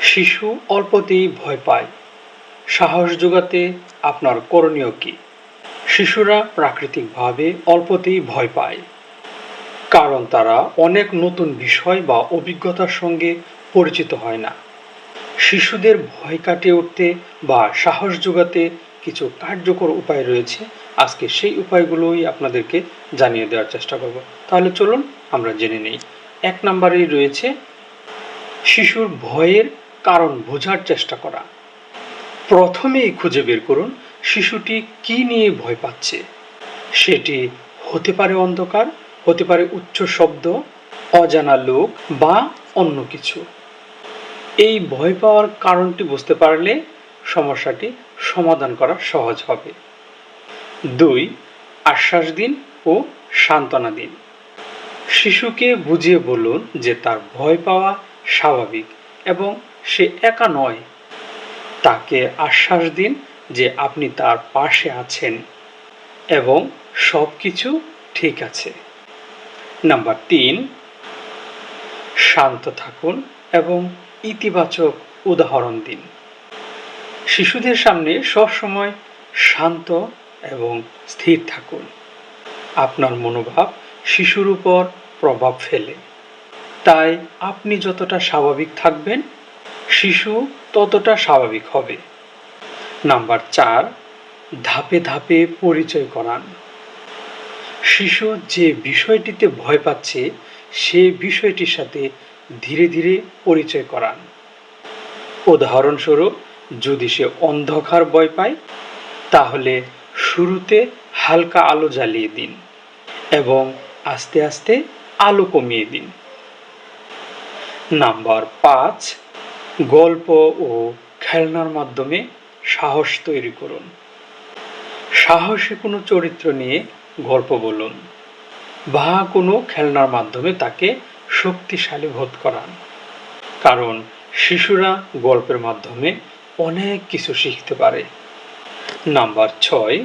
শিশু অল্পতেই ভয় পায়। সাহস যোগাতে আপনার করণীয় কী? শিশুরা প্রাকৃতিকভাবে অল্পতেই ভয় পায়। কারণ তারা অনেক নতুন বিষয় বা অভিজ্ঞতার সঙ্গে পরিচিত হয় না। শিশুদের ভয় কাটিয়ে উঠতে বা সাহস যোগাতে কিছু কার্যকর উপায় রয়েছে। আজকে সেই উপায়গুলোই আপনাদেরকে জানিয়ে দেওয়ার চেষ্টা করব। তাহলে চলুন আমরা জেনে নেই। এক নম্বরেই রয়েছে, শিশুর ভয়ের কারণ বোঝার চেষ্টা করা। প্রথমেই খুঁজে বের করুন শিশুটি কি নিয়ে ভয় পাচ্ছে। সেটি হতে পারে অন্ধকার, হতে পারে উচ্চ শব্দ, অজানা লোক বা অন্য কিছু। এই ভয় পাওয়ার কারণটি বুঝতে পারলে সমস্যাটি সমাধান করা সহজ হবে। দুই, আশ্বাস দিন ও সান্ত্বনা দিন। শিশুকে বুঝিয়ে বলুন যে তার ভয় পাওয়া স্বাভাবিক এবং সে একা নয়। তাকে আশ্বাস দিন যে আপনি তার পাশে আছেন এবং সব কিছু ঠিক আছে। নাম্বার তিন, শান্ত থাকুন এবং ইতিবাচক উদাহরণ দিন। শিশুদের সামনে সবসময় শান্ত এবং স্থির থাকুন। আপনার মনোভাব শিশুর উপর প্রভাব ফেলে। তাই আপনি যতটা স্বাভাবিক থাকবেন শিশু ততটা স্বাভাবিক হবে। নাম্বার চার, ধাপে ধাপে পরিচয় করান। শিশু যে বিষয়টিতে ভয় পাচ্ছে, সে বিষয়টির সাথে ধীরে ধীরে পরিচয় করান। উদাহরণস্বরূপ, যদি সে অন্ধকার ভয় পায়, তাহলে শুরুতে হালকা আলো জ্বালিয়ে দিন এবং আস্তে আস্তে আলো কমিয়ে দিন। নাম্বার পাঁচ গল্প ও খেলনার মাধ্যমে সাহস তৈরি করুন। সাহসী কোনো চরিত্র নিয়ে গল্প বলুন বা কোনো খেলনার মাধ্যমে তাকে শক্তিশালী বোধ করান। কারণ শিশুরা গল্পের মাধ্যমে অনেক কিছু শিখতে পারে। নাম্বার ছয়,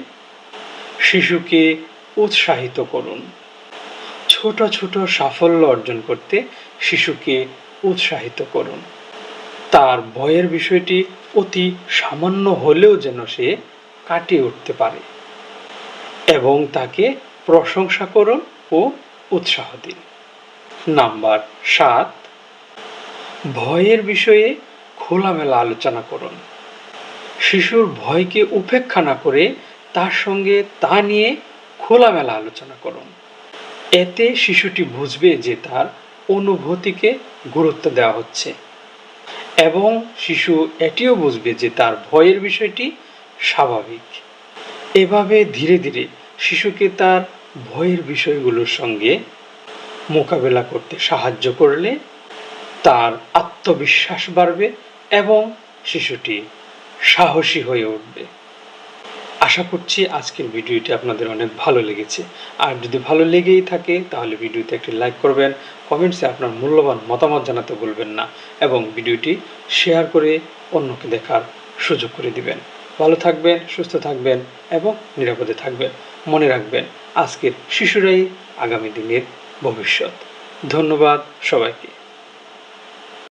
শিশুকে উৎসাহিত করুন। ছোট ছোট সাফল্য অর্জন করতে শিশুকে উৎসাহিত করুন। তার ভয়ের বিষয়টি অতি সামান্য হলেও যেন সে কাটিয়ে উঠতে পারে এবং তাকে প্রশংসা করুন ও উৎসাহ দিন। নাম্বার সাত, ভয়ের বিষয়ে খোলামেলা আলোচনা করুন। শিশুর ভয়কে উপেক্ষা না করে তার সঙ্গে তা নিয়ে খোলামেলা আলোচনা করুন। এতে শিশুটি বুঝবে যে তার অনুভূতিকে গুরুত্ব দেওয়া হচ্ছে। এবং শিশু এটিও বুঝবে যে তার ভয়ের বিষয়টি স্বাভাবিক। এভাবে ধীরে ধীরে শিশুকে তার ভয়ের বিষয়গুলোর সঙ্গে মোকাবেলা করতে সাহায্য করলে তার আত্মবিশ্বাস বাড়বে এবং শিশুটি সাহসী হয়ে উঠবে। আশা করছি আজকের ভিডিওটি আপনাদের অনেক ভালো লেগেছে। আর যদি ভালো লেগেই থাকে, তাহলে ভিডিওতে একটি লাইক করবেন কমেন্টসে আপনার মূল্যবান মতামত জানাতে ভুলবেন না এবং ভিডিওটি শেয়ার করে অন্যকে দেখার সুযোগ করে দিবেন। ভালো থাকবেন, সুস্থ থাকবেন এবং নিরাপদে থাকবেন। মনে রাখবেন, আজকের শিশুরাই আগামী দিনের ভবিষ্যৎ। ধন্যবাদ সবাইকে।